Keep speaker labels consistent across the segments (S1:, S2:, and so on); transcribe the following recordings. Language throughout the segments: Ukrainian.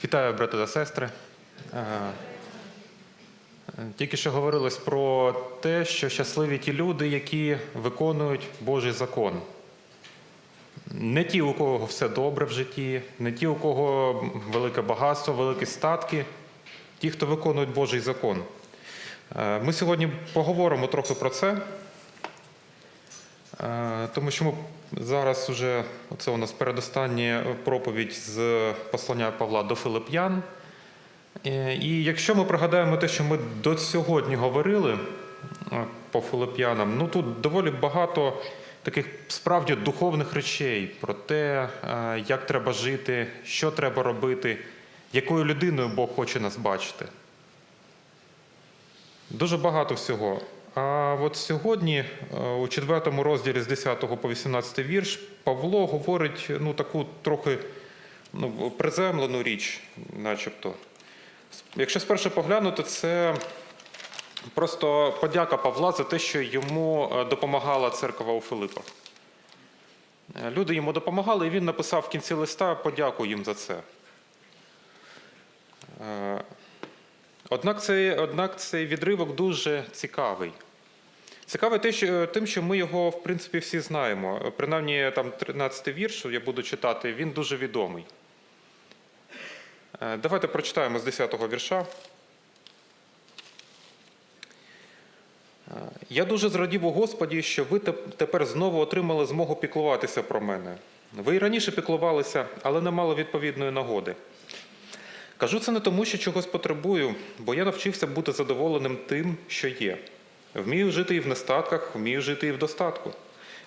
S1: Вітаю, брати та сестри. Е, Тільки що говорилось про те, що щасливі ті люди, які виконують Божий закон. Не ті, у кого все добре в житті, не ті, у кого велике багатство, великі статки, ті, хто виконують Божий закон. Е, Ми сьогодні поговоримо трохи про це, тому що ми зараз вже це у нас передостання проповідь з послання Павла до Филип'ян. Е, І якщо ми пригадаємо те, що ми до сьогодні говорили е, по Филип'янам, ну тут доволі багато таких справді духовних речей про те, е, як треба жити, що треба робити, якою людиною Бог хоче нас бачити. Дуже багато всього. А от сьогодні, е, у четвертому розділі з 10 по 18 вірш, Павло говорить ну, таку трохи ну, приземлену річ, начебто. Якщо спершу поглянути, це просто подяка Павла за те, що йому е, допомагала церква у Филипах. Е, Люди йому допомагали, і він написав в кінці листа подяку їм за це. Однак цей, однак цей відривок дуже цікавий. Цікавий тим, що ми його, в принципі, всі знаємо. Принаймні, там 13-й вірш, я буду читати, він дуже відомий. Е, Давайте прочитаємо з 10-го вірша. Е, Я дуже зрадів у Господі, що ви тепер знову отримали змогу піклуватися про мене. Ви і раніше піклувалися, але не мали відповідної нагоди. Кажу це не тому, що чогось потребую, бо я навчився бути задоволеним тим, що є. Вмію жити і в нестатках, вмію жити і в достатку.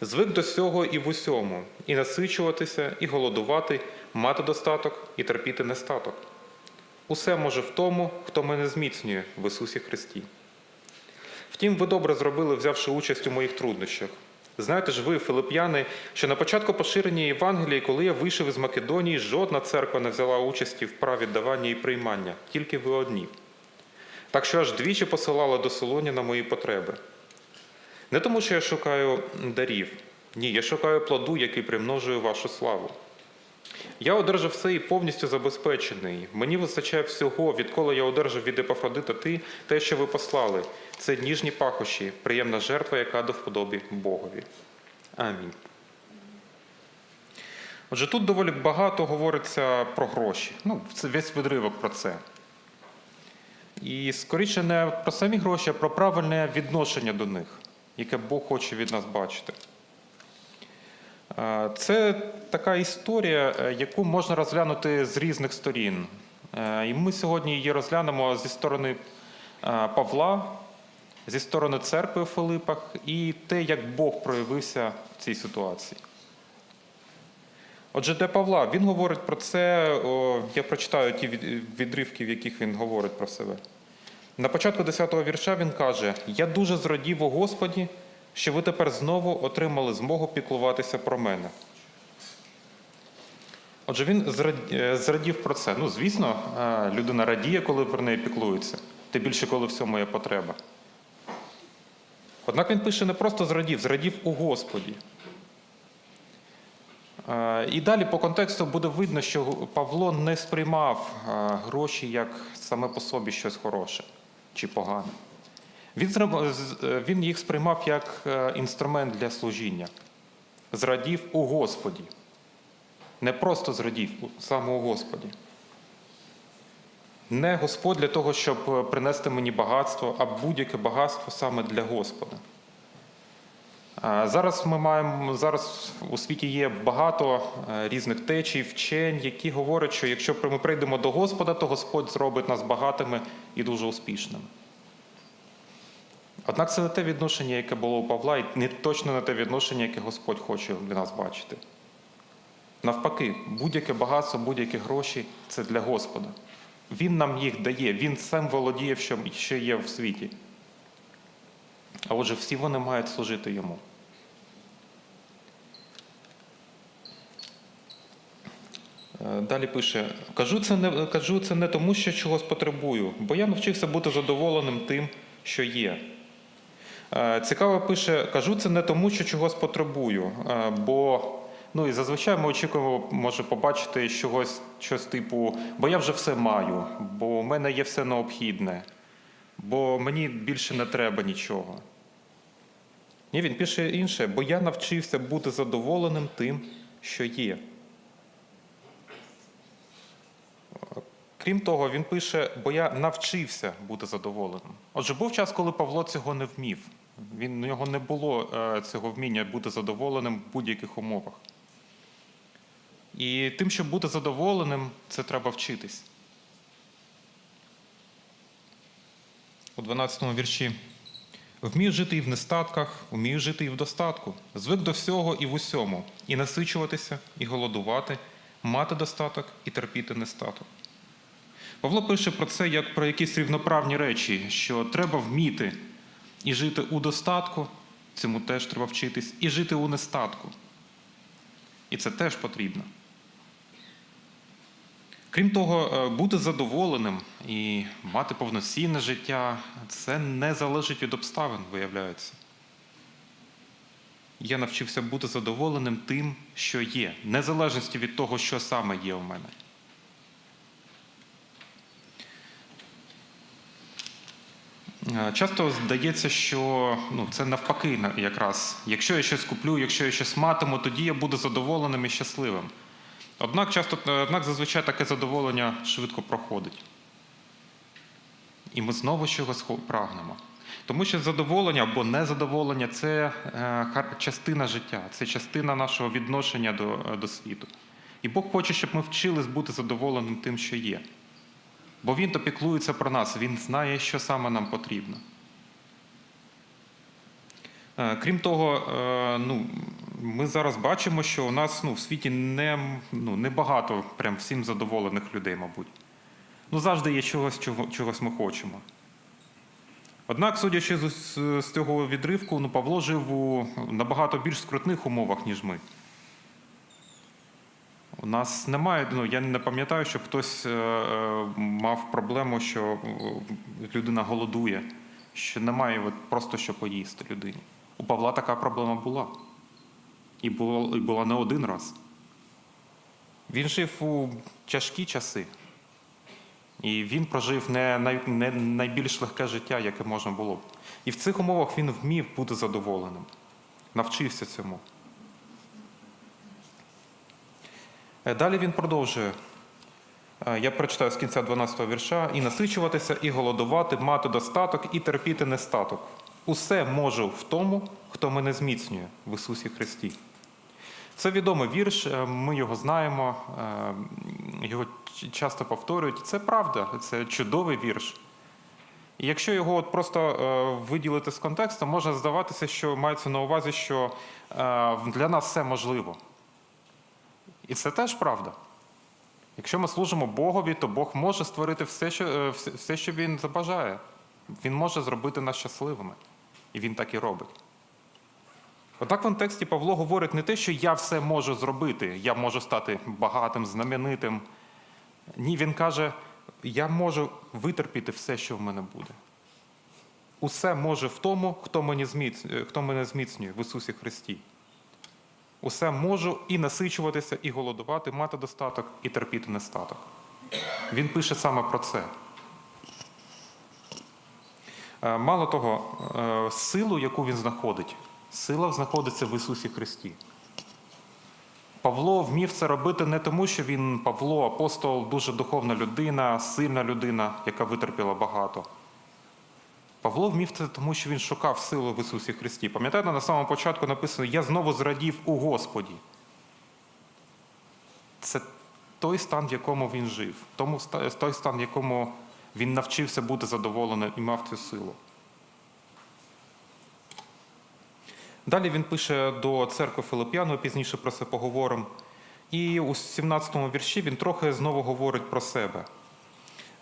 S1: Звик до всього і в усьому, і насичуватися, і голодувати, мати достаток і терпіти нестаток. Усе може в тому, хто мене зміцнює в Ісусі Христі. Втім, ви добре зробили, взявши участь у моїх труднощах. Знаєте ж ви, филип'яни, що на початку поширення Євангелії, коли я вийшов із Македонії, жодна церква не взяла участі в праві давання і приймання, тільки ви одні. Так що аж двічі посилала до Солоні на мої потреби. Не тому, що я шукаю дарів, ні, я шукаю плоду, який примножує вашу славу. Я одержав все і повністю забезпечений. Мені вистачає всього, відколи я одержав від Епафродита ти, те, що ви послали. Це ніжні пахощі, приємна жертва, яка до вподобі Богові. Амінь. Отже, тут доволі багато говориться про гроші. Ну, це весь відривок про це. І скоріше не про самі гроші, а про правильне відношення до них, яке Бог хоче від нас бачити. Це така історія, е, яку можна розглянути з різних сторін. Е, І ми сьогодні її розглянемо зі сторони е, Павла, зі сторони церкви у Филипах і те, як Бог проявився в цій ситуації. Отже, для Павла він говорить про це, о, я прочитаю ті відривки, в яких він говорить про себе. На початку 10-го вірша він каже: Я дуже зрадів у Господі, що ви тепер знову отримали змогу піклуватися про мене. Отже, він е, зрадів про це. Ну, звісно, е, людина радіє, коли про неї піклується, тим більше, коли в цьому є потреба. Однак він пише не просто зрадів, зрадів у Господі. Е, І далі по контексту буде видно, що Павло не сприймав е, гроші як саме по собі щось хороше чи погане. Він, е, їх сприймав як інструмент для служіння. Зрадів у Господі. Не просто зрадів, саме у Господі. Не Господь для того, щоб е, принести мені багатство, а будь-яке багатство саме для Господа. Зараз ми маємо зараз у світі є багато е, різних течій, вчень, які говорять, що якщо ми прийдемо до Господа, то Господь зробить нас багатими і дуже успішними. Однак це не те відношення, яке було у Павла, і не точно не те відношення, яке Господь хоче для нас бачити. Навпаки, будь-яке багатство, будь-які гроші це для Господа. Він нам їх дає, Він сам володіє, що є в світі. А отже, всі вони мають служити йому. Е, Далі пише: кажу це, не, кажу це не тому, що чогось потребую, бо я навчився бути задоволеним тим, що є. Е, Цікаво пише: кажу це не тому, що чогось потребую, е, бо Ну і зазвичай ми очікуємо, може побачити чогось, щось типу, бо я вже все маю, бо в мене є все необхідне, бо мені більше не треба нічого. Ні, він пише інше, бо я навчився бути задоволеним тим, що є. Крім того, він пише, бо я навчився бути задоволеним. Отже, був час, коли Павло цього не вмів. Він, у нього не було е, цього вміння бути задоволеним в будь-яких умовах. І тим, щоб бути задоволеним, це треба вчитись. У 12-му вірші. Вмію жити і в нестатках, вмію жити і в достатку. Звик до всього і в усьому, і насичуватися, і голодувати, мати достаток і терпіти нестаток. Павло пише про це як про якісь рівноправні речі, що треба вміти і жити у достатку, цьому теж треба вчитись, і жити у нестатку. І це теж потрібно. Крім того, е, бути задоволеним і мати повноцінне життя це не залежить від обставин, виявляється. Я навчився бути задоволеним тим, що є, незалежності від того, що саме є у мене. Е, Часто здається, що ну, це навпаки якраз. Якщо я щось куплю, якщо я щось матиму, тоді я буду задоволеним і щасливим. Однак, часто, однак зазвичай таке задоволення швидко проходить. І ми знову чогось прагнемо. Тому що задоволення або незадоволення це е, частина життя, це частина нашого відношення до, до світу. І Бог хоче, щоб ми вчились бути задоволеним тим, що є. Бо Він то піклується про нас, Він знає, що саме нам потрібно. Е, Крім того, е, ну, ми зараз бачимо, що у нас ну, в світі не, ну, не багато прям всім задоволених людей, мабуть. Ну, завжди є чогось, чого, чогось ми хочемо. Однак, судячи з, з- цього відривку, ну, Павло жив у набагато більш скрутних умовах, ніж ми. У нас немає, ну я не пам'ятаю, щоб хтось е, е, мав проблему, що е, людина голодує, що немає от, просто що поїсти людині. У Павла така проблема була. І була, не один раз. Він жив у тяжкі часи. І він прожив не, най, не найбільш легке життя, яке можна було б. І в цих умовах він вмів бути задоволеним, навчився цьому. Е, Далі він продовжує. Е, Я прочитаю з кінця 12 го вірша: і насичуватися, і голодувати, мати достаток, і терпіти нестаток. Усе можу в тому, хто мене зміцнює в Ісусі Христі. Це відомий вірш, е, ми його знаємо, е, його часто повторюють. Це правда, це чудовий вірш. І якщо його от просто е, виділити з контексту, може здаватися, що мається на увазі, що для нас все можливо. І це теж правда. Якщо ми служимо Богові, то Бог може створити все, що, все, що Він забажає. Він може зробити нас щасливими. І він так і робить. Однак в контексті Павло говорить не те, що я все можу зробити, я можу стати багатим, знаменитим. Ні, він каже, я можу витерпіти все, що в мене буде. Усе може в тому, хто, мені зміц... е, хто мене зміцнює в Ісусі Христі. Усе можу і насичуватися, і голодувати, мати достаток, і терпіти нестаток. Він пише саме про це. Е, Мало того, е, силу, яку він знаходить, сила знаходиться в Ісусі Христі. Павло вмів це робити не тому, що він Павло, апостол, дуже духовна людина, сильна людина, яка витерпіла багато. Павло вмів це тому, що він шукав силу в Ісусі Христі. Пам'ятаєте, на самому початку написано: Я знову зрадів у Господі. Це той стан, в якому він жив, той стан, в якому він навчився бути задоволеним і мав цю силу. Далі він пише до церкви Филип'ян, ми пізніше про це поговоримо. І у 17-му вірші він трохи знову говорить про себе.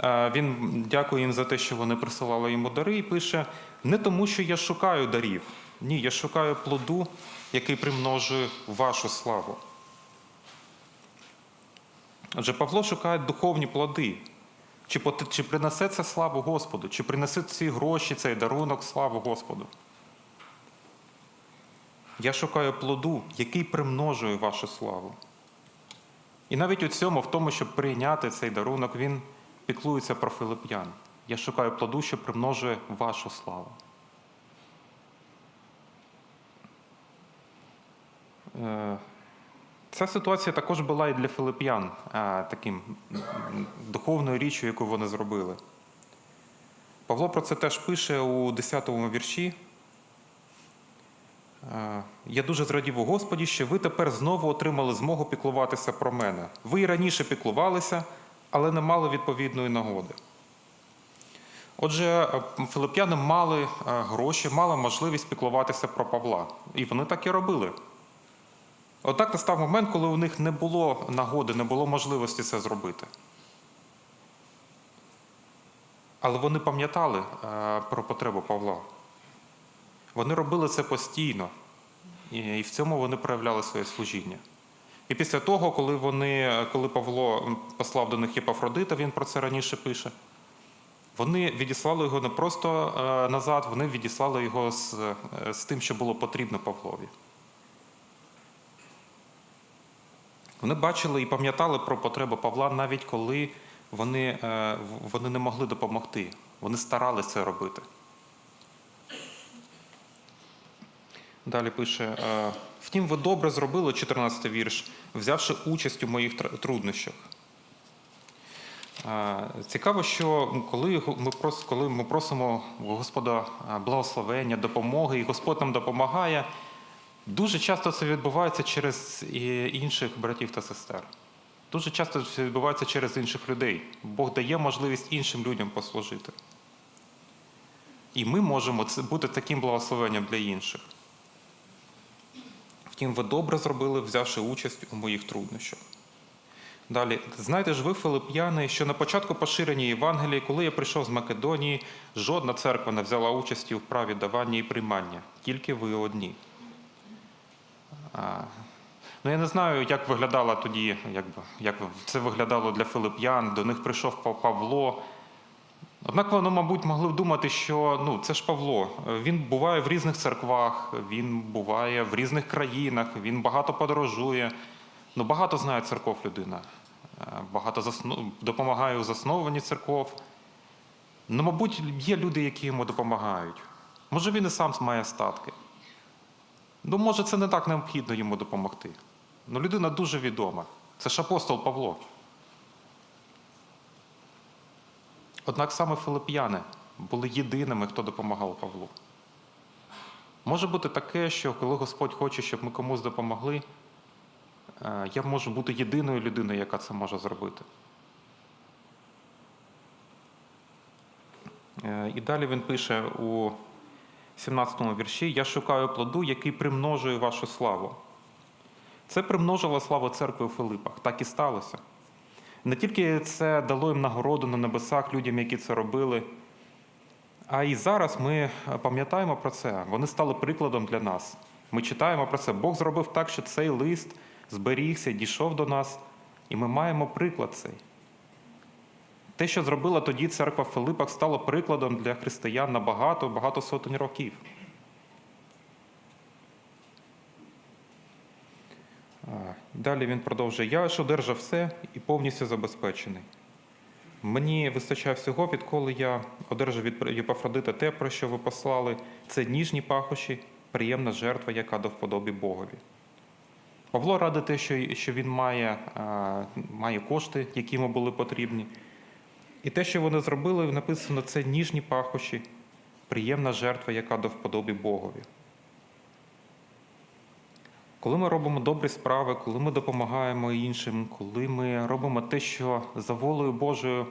S1: Е, Він дякує їм за те, що вони присилали йому дари, і пише: не тому, що я шукаю дарів. Ні, я шукаю плоду, який примножує вашу славу. Отже, Павло шукає духовні плоди. Чи, чи принесе це славу Господу, чи принесе ці гроші, цей дарунок славу Господу. Я шукаю плоду, який примножує вашу славу. І навіть у цьому, в тому, щоб прийняти цей дарунок, він піклується про филип'ян. Я шукаю плоду, що примножує вашу славу. Е, Ця ситуація також була і для филип'ян е, таким духовною річчю, яку вони зробили. Павло про це теж пише у 10 вірші. Е, Я дуже зрадів у Господі, що ви тепер знову отримали змогу піклуватися про мене. Ви і раніше піклувалися, але не мали відповідної нагоди. Отже, е, филип'яни мали е, гроші, мали можливість піклуватися про Павла. І вони так і робили. Однак настав момент, коли у них не було нагоди, не було можливості це зробити. Але вони пам'ятали е, про потребу Павла. Вони робили це постійно, і в цьому вони проявляли своє служіння. І після того, коли, вони, коли Павло послав до них Єпафродита, він про це раніше пише, вони відіслали його не просто е, назад, вони відіслали його з, е, з тим, що було потрібно Павлові. Вони бачили і пам'ятали про потребу Павла навіть коли вони, е, вони не могли допомогти. Вони старалися це робити. Далі пише: е, втім, ви добре зробили 14 вірш, взявши участь у моїх труднощах. Е, Цікаво, що коли ми коли ми просимо Господа благословення, допомоги, і Господь нам допомагає, дуже часто це відбувається через інших братів та сестер. Дуже часто це відбувається через інших людей. Бог дає можливість іншим людям послужити. І ми можемо бути таким благословенням для інших. Втім, ви добре зробили, взявши участь у моїх труднощах. Далі, знаєте ж ви, Филип'яни, що на початку поширення Євангелії, коли я прийшов з Македонії, жодна церква не взяла участі в праві давання і приймання, тільки ви одні. Ну, я не знаю, як виглядало тоді, як, як це виглядало для филип'ян, до них прийшов Павло. Однак вони, мабуть, могли думати, що ну, це ж Павло. Він буває в різних церквах, він буває в різних країнах, він багато подорожує. Ну, багато знає церков людина, е, багато засно... допомагає у засновуванні церков. Ну, мабуть, є люди, які йому допомагають. Може, він і сам має статки. Ну, може, це не так необхідно йому допомогти. Ну, людина дуже відома. Це ж апостол Павло. Однак саме филип'яни були єдиними, хто допомагав Павлу. Може бути таке, що коли Господь хоче, щоб ми комусь допомогли, е, я можу бути єдиною людиною, яка це може зробити. Е, І далі він пише у 17 вірші: Я шукаю плоду, який примножує вашу славу. Це примножило славу церкви у Филипах. Так і сталося. Не тільки це дало їм нагороду на небесах людям, які це робили, а і зараз ми пам'ятаємо про це. Вони стали прикладом для нас. Ми читаємо про це. Бог зробив так, що цей лист зберігся, дійшов до нас, і ми маємо приклад цей. Те, що зробила тоді церква в стало прикладом для християн на багато, багато сотень років. Далі він продовжує: Я ж одержав все і повністю забезпечений. Мені вистачає всього, відколи я одержав від Єпафродита те, про що ви послали. Це ніжні пахощі, приємна жертва, яка до вподобі Богові. Павло радить те, що він має, має кошти, які йому були потрібні. І те, що вони зробили, написано, це ніжні пахощі, приємна жертва, яка до вподобі Богові. Коли ми робимо добрі справи, коли ми допомагаємо іншим, коли ми робимо те, що за волею Божою,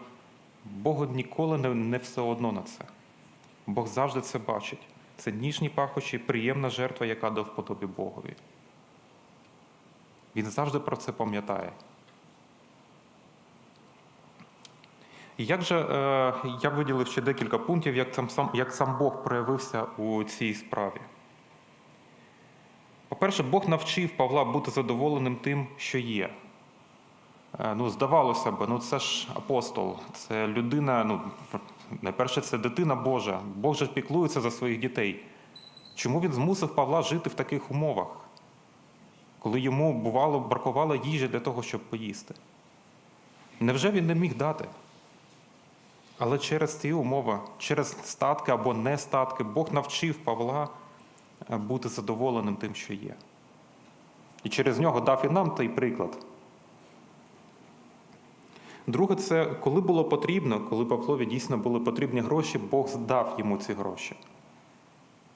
S1: Богу ніколи не, все одно на це. Бог завжди це бачить. Це ніжні пахощі, приємна жертва, яка до вподобі Богові. Він завжди про це пам'ятає. І як же е, я виділив ще декілька пунктів, як сам, сам, як сам Бог проявився у цій справі. По-перше, Бог навчив Павла бути задоволеним тим, що є. Е, Ну, здавалося б, ну це ж апостол, це людина, ну, найперше, це дитина Божа. Бог же піклується за своїх дітей. Чому він змусив Павла жити в таких умовах, коли йому бувало бракувало їжі для того, щоб поїсти? Невже він не міг дати? Але через ці умови, через статки або нестатки, Бог навчив Павла е, бути задоволеним тим, що є. І через нього дав і нам той приклад. Друге, це коли було потрібно, коли Павлові дійсно були потрібні гроші, Бог дав йому ці гроші.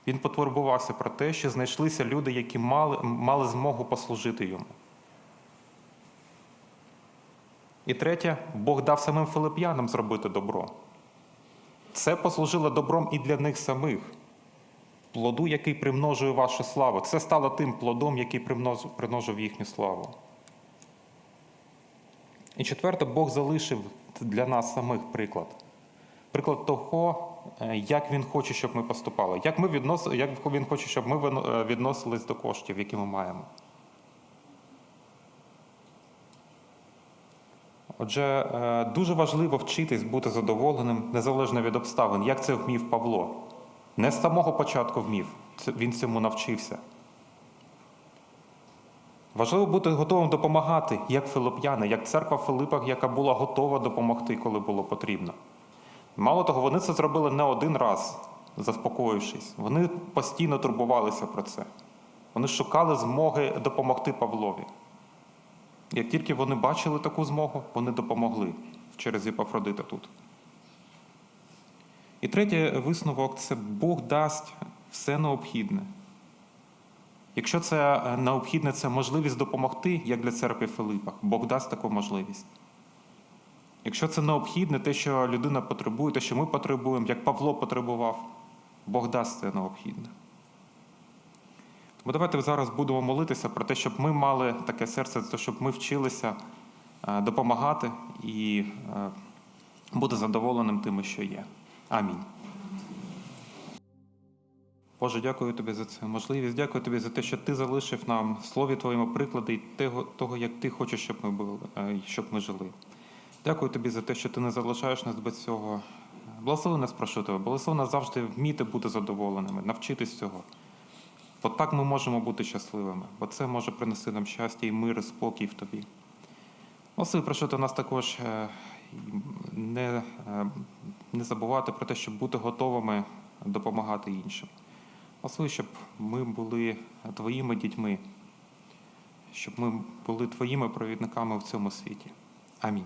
S1: Він потурбувався про те, що знайшлися люди, які мали, мали змогу послужити йому. І третє, Бог дав самим филип'янам зробити добро. Це послужило добром і для них самих. Плоду, який примножує вашу славу. Це стало тим плодом, який примножив, їхню славу. І четверте, Бог залишив для нас самих приклад. Приклад того, е, як Він хоче, щоб ми поступали, як, ми віднос... як Він хоче, щоб ми е, відносились до коштів, які ми маємо. Отже, е, дуже важливо вчитись бути задоволеним незалежно від обставин, як це вмів Павло. Не з самого початку вмів, він цьому навчився. Важливо бути готовим допомагати, як филип'яни, як церква в Филипах, яка була готова допомогти, коли було потрібно. Мало того, вони це зробили не один раз, заспокоївшись. Вони постійно турбувалися про це. Вони шукали змоги допомогти Павлові. Як тільки вони бачили таку змогу, вони допомогли через Єпафродита тут. І третій висновок це Бог дасть все необхідне. Якщо це е, необхідне, це можливість допомогти, як для церкви в Филипах, Бог дасть таку можливість. Якщо це необхідне, те, що людина потребує, те, що ми потребуємо, як Павло потребував, Бог дасть це необхідне. Тому давайте зараз будемо молитися про те, щоб ми мали таке серце, щоб ми вчилися е, допомагати і е, бути задоволеним тим, що є. Амінь. Боже, дякую тобі за цю можливість. Дякую тобі за те, що ти залишив нам в слові твоєму приклади і того, того, як ти хочеш, щоб ми були, е, щоб ми жили. Дякую тобі за те, що ти не залишаєш нас без цього. Благослови нас, прошу тебе, благослови нас завжди вміти бути задоволеними, навчитись цього. Бо так ми можемо бути щасливими, бо це може принести нам щастя і мир, і спокій в тобі. Благослови, прошу ти нас також е, не, е, не забувати про те, щоб бути готовими допомагати іншим. Благослови, щоб ми були твоїми дітьми, щоб ми були твоїми провідниками в цьому світі. Амінь.